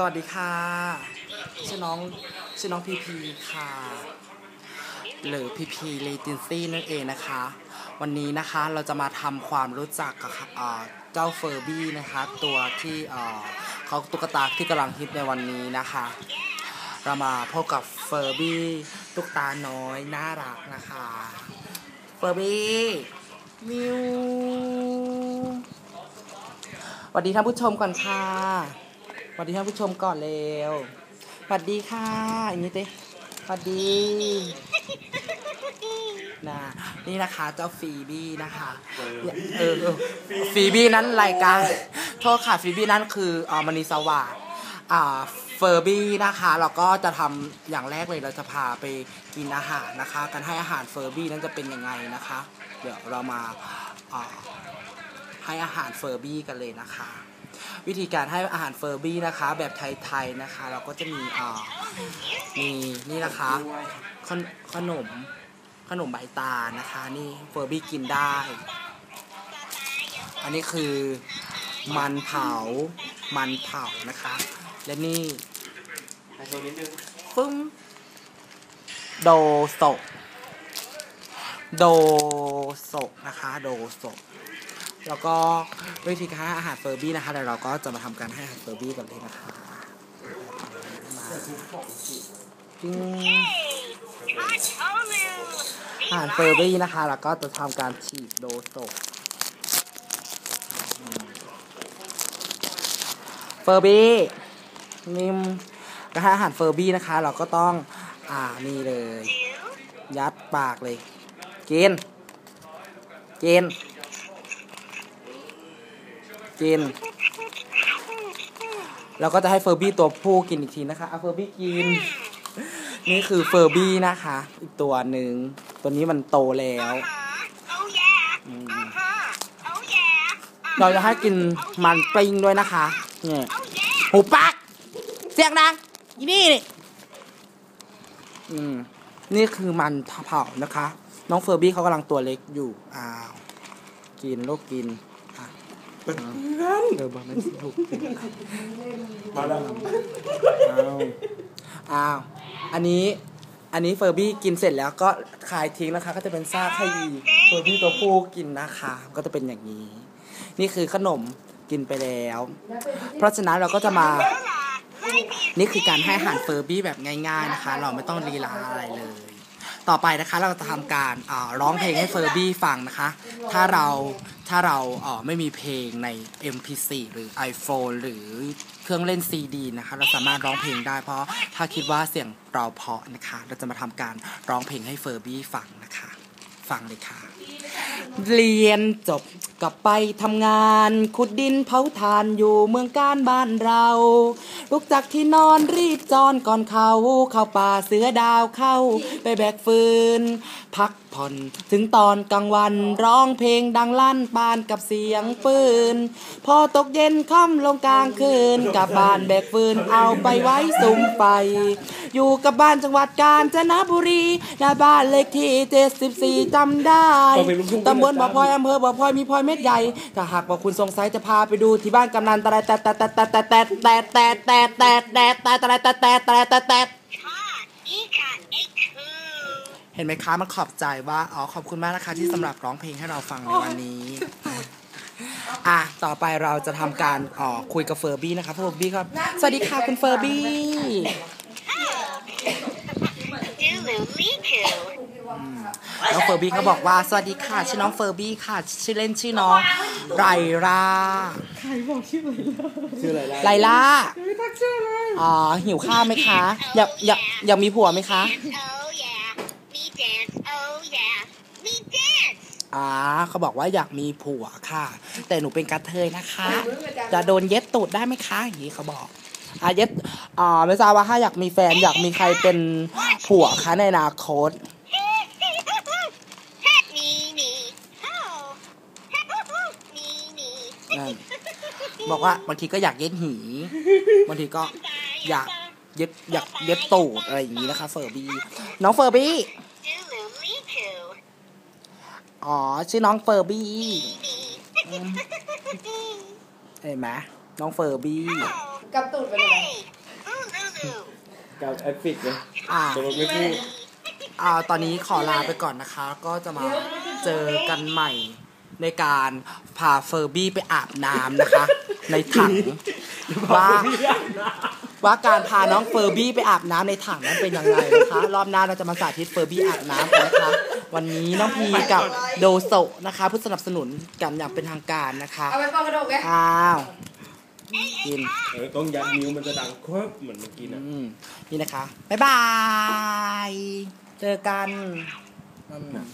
สวัสดีค่ะชื่อน้องชื่อน้องพีพีค่ะ หรือพีพีเลตินซี่นั่นเองนะคะ วันนี้นะคะเราจะมาทำความรู้จักกับเจ้าเฟอร์บี้นะคะ ตัวที่เขาตุ๊กตาที่กำลังฮิตในวันนี้นะคะ เรามาพบกับเฟอร์บี้ตุ๊กตาน้อยน่ารักนะคะเฟอร์บี้มิวสวัสดีท่านผู้ชมก่อนค่ะ วัสดีท่านผู้ชมก่อนเร็วสวัสดีค่ะอย่างนี้เต้สวัสดีนะนี่นะคะเจ้าฟีบี้นะคะเออฟีบี้นั้นรายการโทษค่ะฟีบี้นั้นคืออมณีสวัสดิ์อ่าเฟอร์บี้นะคะเราก็จะทำอย่างแรกเลยเราจะพาไปกินอาหารนะคะ การให้อาหารเฟอร์บี้นั้นจะเป็นยังไงนะคะ เดี๋ยวเรามาให้อาหารเฟอร์บี้กันเลยนะคะ วิธีการให้อาหารเฟอร์บี้นะคะ แบบไทยๆนะคะ เราก็จะมีอ่ามีนี่นะคะขนขนมขนมใบตาลนะคะ นี่เฟอร์บี้กินได้ อันนี้คือมันเผามันเผานะคะ และนี่ไฮโซนิดนึงฟึ้งโดโซะโดโซะนะคะ โดโซะ แล้วก็วิธีการให้อาหารเฟอร์บี้นะคะเดี๋ยวเราก็จะมาทำการให้อาหารเฟอร์บี้กันเลยนะคะมาปิ้งอาหารเฟอร์บี้นะคะ แล้วก็จะทำการฉีดโดโซเฟอร์บี้นิ่มการให้อาหารเฟอร์บี้นะคะ เราก็ต้องอ่านี่เลย ยัดปากเลย กินกิน กิน แล้วก็จะให้เฟอร์บี้ตัวผู้กินอีกทีนะคะเอาเฟอร์บี้กิน นี่คือเฟอร์บี้นะคะ อีกตัวหนึ่ง ตัวนี้มันโตแล้วเราจะให้กินมันปิ้งด้วยนะคะเนี่ยหูปัก เสียงดังอีนี่นี่อืมนี่คือมันเผานะคะ น้องเฟอร์บี้เขากำลังตัวเล็กอยู่ อ้าว กินลูกกิน อะเออบอกมันสิลูกกินมาแล้วอ้าวอ้าว อันนี้ อันนี้เฟอร์บี้กินเสร็จแล้วก็คายทิ้งนะคะ ก็จะเป็นซากให้อีเฟอร์บี้ตัวผู้กินนะคะ ก็จะเป็นอย่างนี้ นี่คือขนมกินไปแล้ว เพราะฉะนั้นเราก็จะมา นี่คือการให้อาหารเฟอร์บี้แบบง่ายๆนะคะ เราไม่ต้องลีลาอะไรเลย ต่อไปนะคะเราจะทำการร้องเพลงให้เฟอร์บี้ฟังนะคะ ถ้าเราถ้าเราไม่มีเพลงใน MP4 หรือ iPhone หรือเครื่องเล่น CD นะคะ เราสามารถร้องเพลงได้เพราะถ้าคิดว่าเสียงเราเพาะนะคะ เราจะมาทำการร้องเพลงให้เฟอร์บี้ฟังนะคะ ฟังเลยค่ะ เรียนจบ กลับไปทำงาน ขุดดินเผาถ่านอยู่เมืองการบ้านเรา ลุกจากที่นอนรีบจอนก่อนเขาเข้าป่าเสือดาวเข้า ไปแบกฟืน พักผ่อนถึงตอนกลางวันร้องเพลงดังลั่นปานกับเสียงปืน พอตกเย็นค่ำลงกลางคืนกลับบ้านแบกฟืนเอาไปไว้สุมไฟอยู่กับบ้านจังหวัดกาญจนบุรีหน้าบ้านเลขที่ 74จำได้ตำบลบ่อพลอยอำเภอบ่อพลอยมีพลอยเม็ดใหญ่ถ้าหากว่าคุณสงสัยจะพาไปดูที่บ้านกำนันแต่แต่แต่แต่แต่แต่แต่แต่แต่แต่แต่แต่แต่แต่แต่แต่แต่แต่ Cat. E-cat. A-coo. เห็นไหมคะมันขอบใจว่าอ๋อขอบคุณมากนะคะที่สำหรับร้องเพลงให้เราฟังในวันนี้อะต่อไปเราจะทำการอ๋อคุยกับเฟอร์บี้นะคะเฟอร์บี้ครับ สวัสดีค่ะคุณเฟอร์บี้ Doodle-lee-coo. น้องเฟอร์บี้เขาบอกว่า สวัสดีค่ะ ชื่อน้องเฟอร์บี้ค่ะ ชื่อเล่นชื่อน้องไรราชื่ออะไรล่ะไลล่าอ๋อหิวข้าวไหมคะ อยากอยากอยากมีผัวไหมคะ Oh yeah. Me dance. Oh yeah. Me dance. อ่าเขาบอกว่าอยากมีผัวค่ะ แต่หนูเป็นกระเทยนะคะ จะโดนเย็ดตูดได้ไหมคะอย่างนี้เขาบอกอ่าเย็ดอ่าไม่ทราบว่าถ้าอยากมีแฟนอยากมีใครเป็น ผัวคะในอนาคต Hat me me. Oh. me me. นั่นบอกว่าบางทีก็อยากเย็ดหีบางทีก็อยากเย็ดอยากเย็ดตูดอะไรอย่างนี้นะคะ เฟอร์บี้ น้องเฟอร์บี้ Doodle-lee-coo. อ๋อ ชื่อน้องเฟอร์บี้ Me. เห็นไหมน้องเฟอร์บี้ Oh. กับตูดไปเลย Ooh, Lulu. กับแอดฟิกเลยอ่าตกลงไม่พูดอ่าตอนนี้ขอลาไปก่อนนะคะ ก็จะมาเจอกันใหม่ในการพาเฟอร์บี้ไปอาบน้ำนะคะ ในถังว่าว่าการพาน้องเฟอร์บี้ไปอาบน้ำในถังนั้นเป็นยังไงนะคะรอบหน้าเราจะมาสาธิตเฟอร์บี้อาบน้ำกันนะคะ วันนี้น้องพีกับโดโซนะคะ ผู้สนับสนุนกันอย่างเป็นทางการนะคะเอาไปปองกระดกไงอ้าว กินเออต้องยัดนิ้วมันจะดังควับเหมือนเมื่อกี้นะอืมนี่นะคะ บ๊ายบาย เจอกันอืม